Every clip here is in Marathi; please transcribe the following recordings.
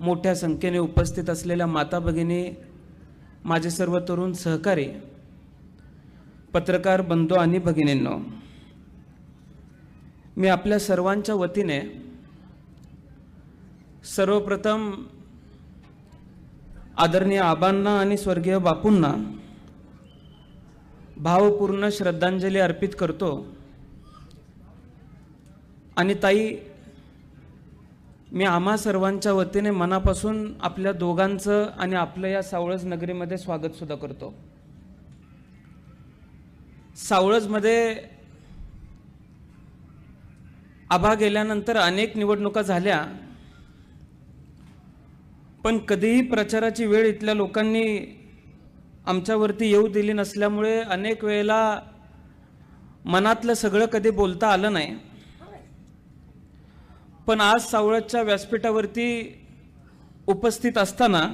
मोठ्या संख्येने उपस्थित असलेल्या माता भगिनी माझे सर्व तरुण सहकारी पत्रकार बंधू आणि भगिनींनो मी आपल्या सर्वांच्या वतीने सर्वप्रथम आदरणीय आबांना आणि स्वर्गीय बापूंना भावपूर्ण श्रद्धांजली अर्पित करतो. आणि ताई मी आम्हा सर्वांच्या वतीने मनापासून आपल्या दोघांचं आणि आपलं या सावळज नगरीमध्ये स्वागतसुद्धा करतो. सावळजमध्ये आभा गेल्यानंतर अनेक निवडणुका झाल्या पण कधीही प्रचाराची वेळ इथल्या लोकांनी आमच्यावरती येऊ दिली नसल्यामुळे अनेक वेळेला मनातलं सगळं कधी बोलता आलं नाही. पण आज सावळतच्या व्यासपीठावरती उपस्थित असताना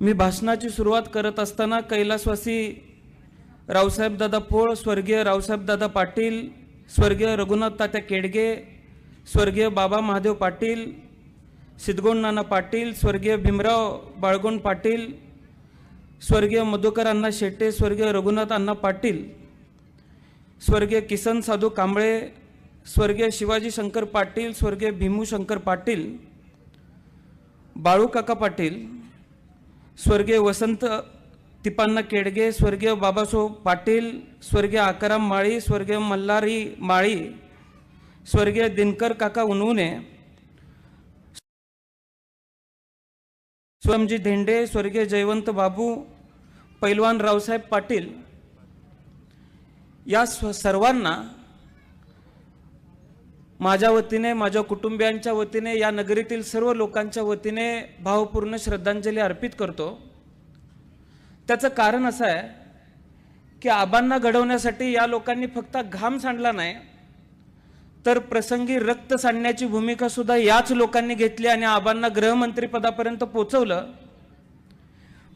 मी भाषणाची सुरुवात करत असताना कैलासवासी रावसाहेब दादा पोळ स्वर्गीय रावसाहेबदादा पाटील स्वर्गीय रघुनाथ तात्या केडगे स्वर्गीय बाबा महादेव पाटील सिद्धगोंड नाना पाटील स्वर्गीय भीमराव बाळगोंड पाटील स्वर्गीय मधुकर अण्णा शेट्टे स्वर्गीय रघुनाथ अण्णा पाटील स्वर्गीय किसन साधू कांबळे स्वर्गीय शिवाजी शंकर पाटील स्वर्गीय भीमू शंकर पाटील बाळू काका पाटील स्वर्गीय वसंत तिपान्ना केडगे स्वर्गीय बाबासाहेब पाटील स्वर्गीय आकाराम माळी स्वर्गीय मल्हारी माळी स्वर्गीय दिनकर काका उनवणे स्वयंजी धेंडे स्वर्गीय जयवंत बाबू पैलवान रावसाहेब पाटील या सर्वांना माझ्या वतीने माझ्या कुटुंबियांच्या वतीने या नगरीतील सर्व लोकांच्या वतीने भावपूर्ण श्रद्धांजली अर्पित करतो. त्याचं कारण असं आहे की आबांना घडवण्यासाठी या लोकांनी फक्त घाम सांडला नाही तर प्रसंगी रक्त सांडण्याची भूमिका सुद्धा याच लोकांनी घेतली आणि आबांना गृहमंत्रीपदापर्यंत पोचवलं.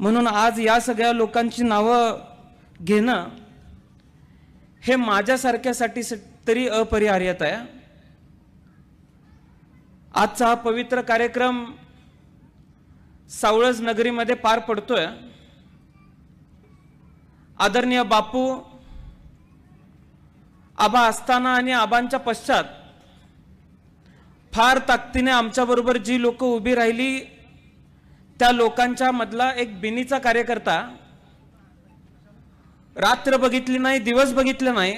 म्हणून आज या सगळ्या लोकांची नावं घेणं हे माझ्यासारख्यासाठी स- तरी अपरिहार्यत आहे. आजचा हा पवित्र कार्यक्रम सावळज नगरीमध्ये पार पडतोय. आदरणीय बापू आबा असताना आणि आबांच्या पश्चात फार ताकदीने आमच्याबरोबर जी लोक उभी राहिली त्या लोकांच्या मधला एक बिनीचा कार्यकर्ता रात्र बघितली नाही दिवस बघितले नाही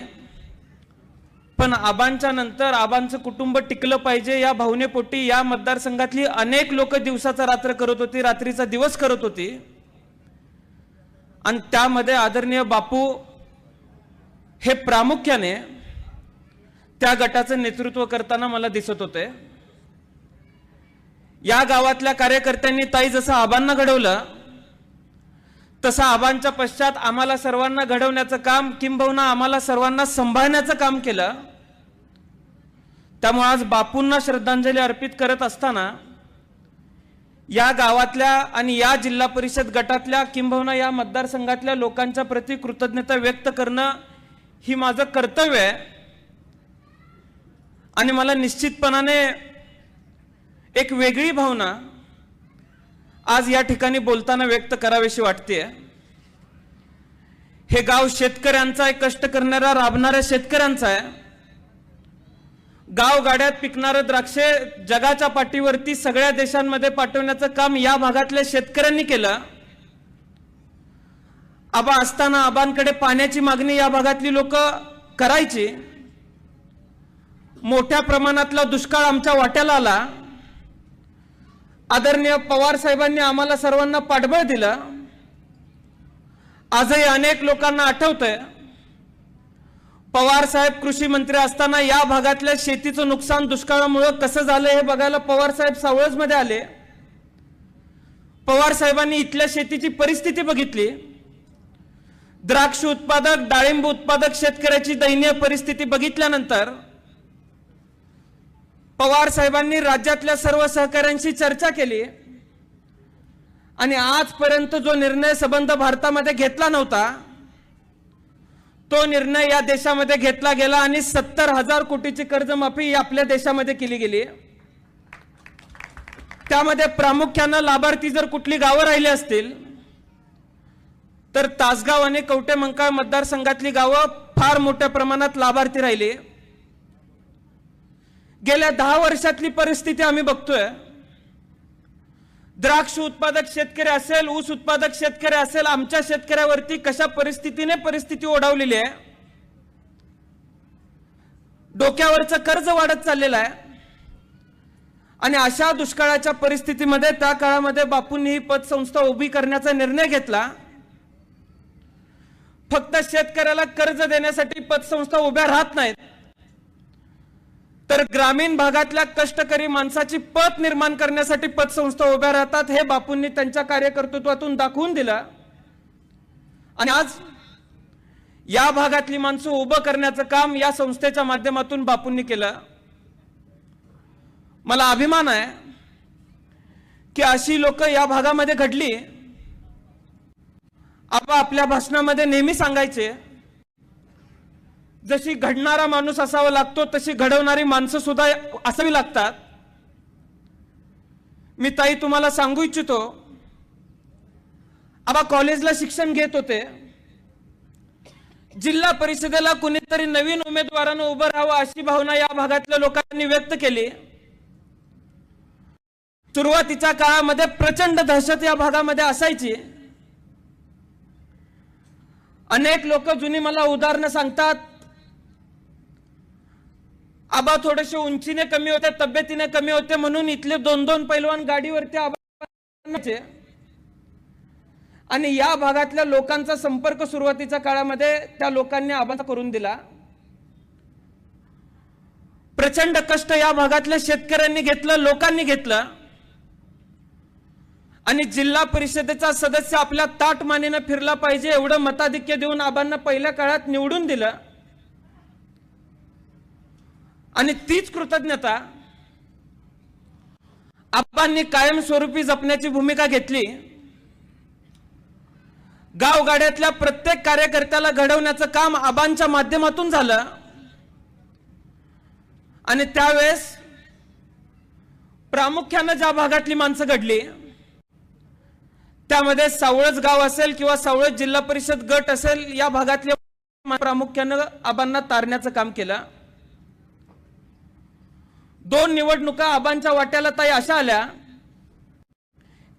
पण आबांच्या नंतर आबांचं कुटुंब टिकलं पाहिजे या भावनेपोटी या मतदारसंघातली अनेक लोक दिवसाचा रात्र करत होती रात्रीचा दिवस करत होती. आणि त्यामध्ये आदरणीय बापू हे प्रामुख्याने त्या गटाचं नेतृत्व करताना मला दिसत होते. या गावातल्या कार्यकर्त्यांनी ताई जसं आबांना घडवलं तसं आबांच्या पश्चात आम्हाला सर्वांना घडवण्याचं काम किंबहुना आम्हाला सर्वांना सांभाळण्याचं काम केलं. त्यामुळे आज बापूंना श्रद्धांजली अर्पित करत असताना या गावातल्या आणि या जिल्हा परिषद गटातल्या किंबहुना या मतदारसंघातल्या लोकांच्या प्रति कृतज्ञता व्यक्त करणं ही माझं कर्तव्य आहे. आणि मला निश्चितपणाने एक वेगळी भावना आज या ठिकाणी बोलताना व्यक्त करावीशी वाटते हे गाव शेतकऱ्यांचा आहे कष्ट करणाऱ्या राबणाऱ्या शेतकऱ्यांचा आहे. गाव गाड्यात पिकणारं द्राक्षे जगाच्या पाठीवरती सगळ्या देशांमध्ये पाठवण्याचं काम या भागातल्या शेतकऱ्यांनी केलं. आबा असताना आबांकडे पाण्याची मागणी या भागातली लोक करायची. मोठ्या प्रमाणातला दुष्काळ आमच्या वाट्याला आला. आदरणीय पवार साहेबांनी आम्हाला सर्वांना पाठबळ दिलं. आजही अनेक लोकांना आठवतंय पवार साहेब कृषी मंत्री असताना या भागातल्या शेतीचं नुकसान दुष्काळामुळे कसं झालं हे बघायला पवार साहेब सावळजमध्ये आले. पवार साहेबांनी इथल्या शेतीची परिस्थिती बघितली. द्राक्ष उत्पादक डाळिंब उत्पादक शेतकऱ्याची दयनीय परिस्थिती बघितल्यानंतर पवार साहेबांनी राज्यातल्या सर्व सहकाऱ्यांशी चर्चा केली. आणि आजपर्यंत जो निर्णय संबंध भारतामध्ये घेतला नव्हता तो निर्णय या देशामध्ये घेतला गेला आणि सत्तर हजार कोटीची कर्जमाफी आपल्या देशामध्ये केली गेली. त्यामध्ये प्रामुख्यानं लाभार्थी जर कुठली गावं राहिली असतील तर तासगाव आणि कवटे मंकाळ मतदारसंघातली गावं फार मोठ्या प्रमाणात लाभार्थी राहिली. गेल्या दहा वर्षातली परिस्थिती आम्ही बघतोय. द्राक्ष उत्पादक शेतकरी असेल ऊस उत्पादक शेतकरी असेल आमच्या शेतकऱ्यावरती कशा परिस्थितीने परिस्थिती ओढावलेली आहे? डोक्यावरचं कर्ज वाढत चाललेलं आहे. आणि अशा दुष्काळाच्या परिस्थितीमध्ये त्या काळामध्ये बापूंनी ही पतसंस्था उभी करण्याचा निर्णय घेतला. फक्त शेतकऱ्याला कर्ज देण्यासाठी पतसंस्था उभ्या राहत नाहीत. तर ग्रामीण भागातल्या कष्टकरी माणसाची पत निर्माण करण्यासाठी पतसंस्था उभ्या राहतात हे बापूंनी त्यांच्या कार्यकर्तृत्वातून दाखवून दिलं. आणि आज या भागातली माणसं उभं करण्याचं काम या संस्थेच्या माध्यमातून बापूंनी केलं. मला अभिमान आहे की अशी लोक या भागामध्ये घडली. आपण आपल्या भाषणामध्ये नेहमी सांगायचे जशी घडणारा माणूस असावा लागतो तशी घडवणारी माणसं सुद्धा असावी लागतात. मी ताई तुम्हाला सांगू इच्छितो आबा कॉलेजला शिक्षण घेत होते. जिल्हा परिषदेला कुणीतरी नवीन उमेदवारानं उभं राहावं अशी भावना या भागातल्या लोकांनी व्यक्त केली. सुरुवातीच्या काळामध्ये प्रचंड दहशत या भागामध्ये असायची. अनेक लोक जुनी मला उदाहरणं सांगतात. आबा थोडेसे उंचीने कमी होते तब्येतीने कमी होते म्हणून इथले दोन दोन पैलवान गाडीवरती आबा आणि या भागातल्या लोकांचा संपर्क सुरुवातीच्या काळामध्ये त्या लोकांनी आबाचा करून दिला. प्रचंड कष्ट या भागातल्या शेतकऱ्यांनी घेतलं लोकांनी घेतलं. आणि जिल्हा परिषदेचा सदस्य आपल्या ताट मानेनं फिरला पाहिजे एवढं मताधिक्य देऊन आबांना पहिल्या काळात निवडून दिलं. आणि तीच कृतज्ञता आबांनी कायमस्वरूपी जपण्याची भूमिका घेतली. गावगाड्यातल्या प्रत्येक कार्यकर्त्याला घडवण्याचं काम आबांच्या माध्यमातून झालं. आणि त्यावेळेस प्रामुख्यानं ज्या भागातली माणसं घडली त्यामध्ये सावळच गाव असेल किंवा सावळच जिल्हा परिषद गट असेल या भागातल्या प्रामुख्यानं आबांना तारण्याचं काम केलं. दोन निवडणुका आबांच्या वाट्याला ताई अशा आल्या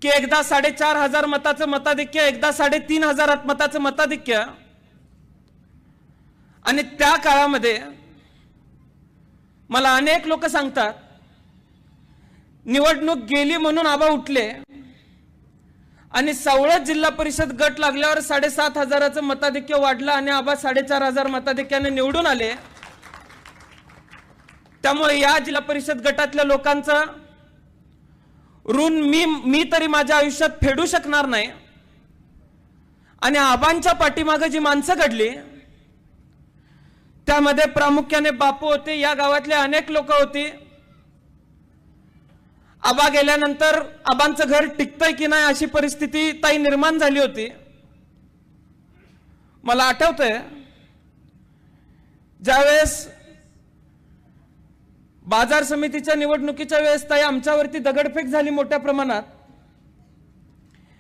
की एकदा साडेचार हजार मताचं मताधिक्य एकदा साडेतीन हजार मताचं मताधिक्य. आणि त्या काळामध्ये मला अनेक लोक सांगतात निवडणूक गेली म्हणून आबा उठले आणि सवळत जिल्हा परिषद गट लागल्यावर साडेसात हजाराचं मताधिक्य वाढलं आणि आबा साडेचार हजार मताधिक्याने निवडून आले. त्यामुळे या जिल्हा परिषद गटातल्या लोकांचं ऋण मी मी तरी माझ्या आयुष्यात फेडू शकणार नाही. आणि आबांच्या पाठीमागं जी माणसं घडली त्यामध्ये प्रामुख्याने बापू होते या गावातले अनेक लोक होती. आबा गेल्यानंतर आबांचं घर टिकतंय की नाही अशी परिस्थिती ताई निर्माण झाली होती. मला आठवतंय ज्यावेळेस बाजार समितीच्या निवडणुकीच्या वेळेस ताई आमच्यावरती दगडफेक झाली मोठ्या प्रमाणात.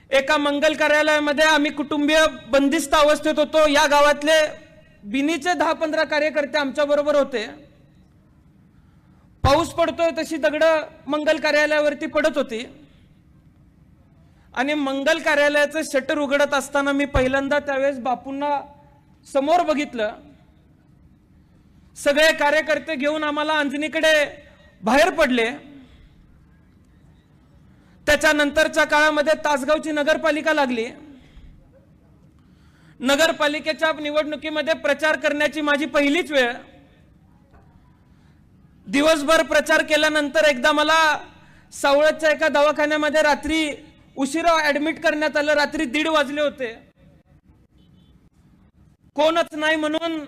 एका मंगल कार्यालयामध्ये आम्ही कुटुंबीय बंदिस्त अवस्थेत होतो. या गावातले बिनीचे दहा पंधरा कार्यकर्ते आमच्या बरोबर होते. पाऊस पडतोय तशी दगड मंगल कार्यालयावरती पडत होती. आणि मंगल कार्यालयाचं शटर उघडत असताना मी पहिल्यांदा त्यावेळेस बापूंना समोर बघितलं. सगळे कार्यकर्ते घेऊन आम्हाला अंजनीकडे बाहेर पडले. त्याच्यानंतरच्या काळामध्ये तासगावची नगरपालिका लागली. नगरपालिकेच्या निवडणुकीमध्ये प्रचार करण्याची माझी पहिलीच वेळ. दिवसभर प्रचार केल्यानंतर एकदा मला सावळतच्या एका दवाखान्यामध्ये रात्री उशिरा ऍडमिट करण्यात आलं. रात्री दीड वाजले होते. कोणच नाही म्हणून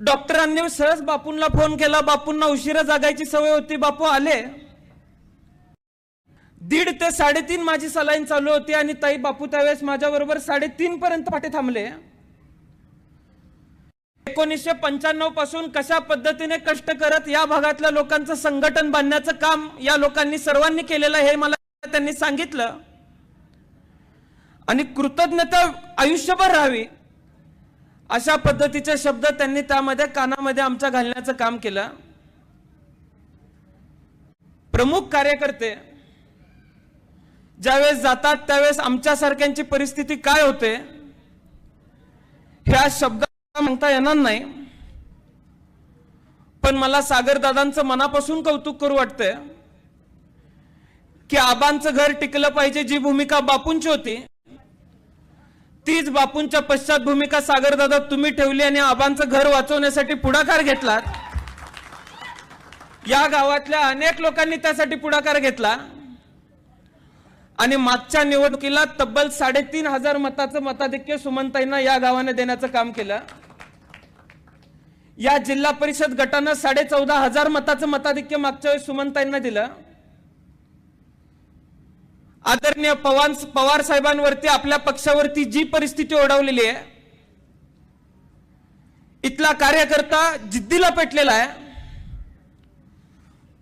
डॉक्टरांनी सहज बापूंना फोन केला. बापूंना उशिरा जागायची सवय होती. बापू आले. दीड ते साडेतीन माझी सलाईन चालू होती आणि ताई बापू त्यावेळेस माझ्याबरोबर साडेतीन पर्यंत पाठी थांबले. एकोणीसशे पंच्याण्णवपासून कशा पद्धतीने कष्ट करत या भागातल्या लोकांचं संघटन बांधण्याचं काम या लोकांनी सर्वांनी केलेलं हे मला त्यांनी सांगितलं. आणि कृतज्ञता आयुष्यभर राहावी. अशा पद्धतीचे शब्द त्यांनी त्यामध्ये कानामध्ये आमच्या घालण्याचं काम केलं. प्रमुख कार्यकर्ते ज्यावेळेस जातात त्यावेळेस आमच्यासारख्यांची परिस्थिती काय होते ह्या शब्द म्हणता येणार नाही. पण मला सागरदादांचं मनापासून कौतुक करू वाटतंय की आबांचं घर टिकलं पाहिजे जी भूमिका बापूंची होती तीच बापूंच्या पश्चात भूमिका सागरदादा तुम्ही ठेवली आणि आबांचं घर वाचवण्यासाठी पुढाकार घेतलात. या गावातल्या अनेक लोकांनी त्यासाठी पुढाकार घेतला. आणि मागच्या निवडणुकीला तब्बल साडेतीन हजार मताचं मताधिक्य सुमनताईंना या गावाने देण्याचं काम केलं. या जिल्हा परिषद गटानं साडे चौदा हजार मताचं मताधिक्य मागच्या वेळी सुमनताईंना दिलं. आदरणीय पवार पवार साहेबांवरती आपल्या पक्षावरती जी परिस्थिती ओढवलेली आहे इथला कार्यकर्ता जिद्दीला पेटलेला आहे.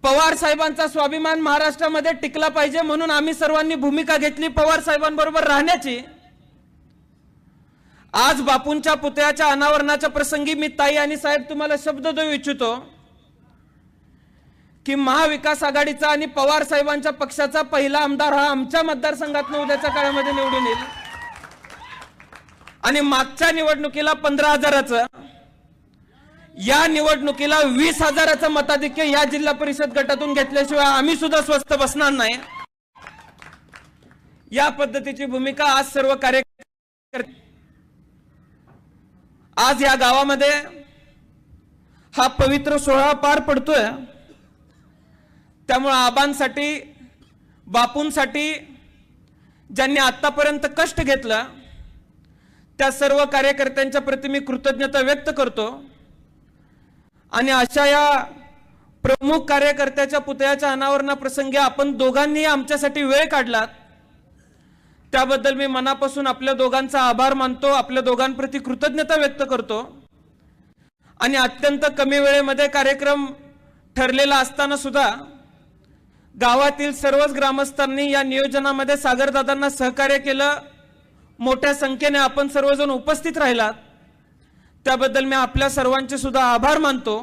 पवार साहेबांचा स्वाभिमान महाराष्ट्रामध्ये टिकला पाहिजे म्हणून आम्ही सर्वांनी भूमिका घेतली पवार साहेबांबरोबर राहण्याची. आज बापूंच्या पुतळ्याच्या अनावरणाच्या प्रसंगी मी ताई आणि साहेब तुम्हाला शब्द देऊ इच्छितो. की महाविकास आघाडीचा आणि पवार साहेबांच्या पक्षाचा पहिला आमदार हा आमच्या मतदारसंघात उद्याच्या काळामध्ये निवडून येईल. आणि मागच्या निवडणुकीला पंधरा हजाराचं या निवडणुकीला वीस हजाराचं मताधिक्य या जिल्हा परिषद गटातून घेतल्याशिवाय आम्ही सुद्धा स्वस्त बसणार नाही. या पद्धतीची भूमिका आज सर्व कार्यकर्ते आज या गावामध्ये हा पवित्र सोहळा पार पडतोय. त्यामुळं आबांसाठी बापूंसाठी ज्यांनी आत्तापर्यंत कष्ट घेतलं त्या सर्व कार्यकर्त्यांच्या प्रति मी कृतज्ञता व्यक्त करतो. आणि अशा या प्रमुख कार्यकर्त्याच्या पुतळ्याच्या अनावरणाप्रसंगी आपण दोघांनी आमच्यासाठी वेळ काढलात. त्याबद्दल मी मनापासून आपल्या दोघांचा आभार मानतो आपल्या दोघांप्रती कृतज्ञता व्यक्त करतो. आणि अत्यंत कमी वेळेमध्ये कार्यक्रम ठरलेला असताना सुद्धा गावातील सर्वच ग्रामस्थांनी या नियोजनामध्ये सागरदादांना सहकार्य केलं. मोठ्या संख्येने आपण सर्वजण उपस्थित राहिलात. त्याबद्दल मी आपल्या सर्वांचे सुद्धा आभार मानतो.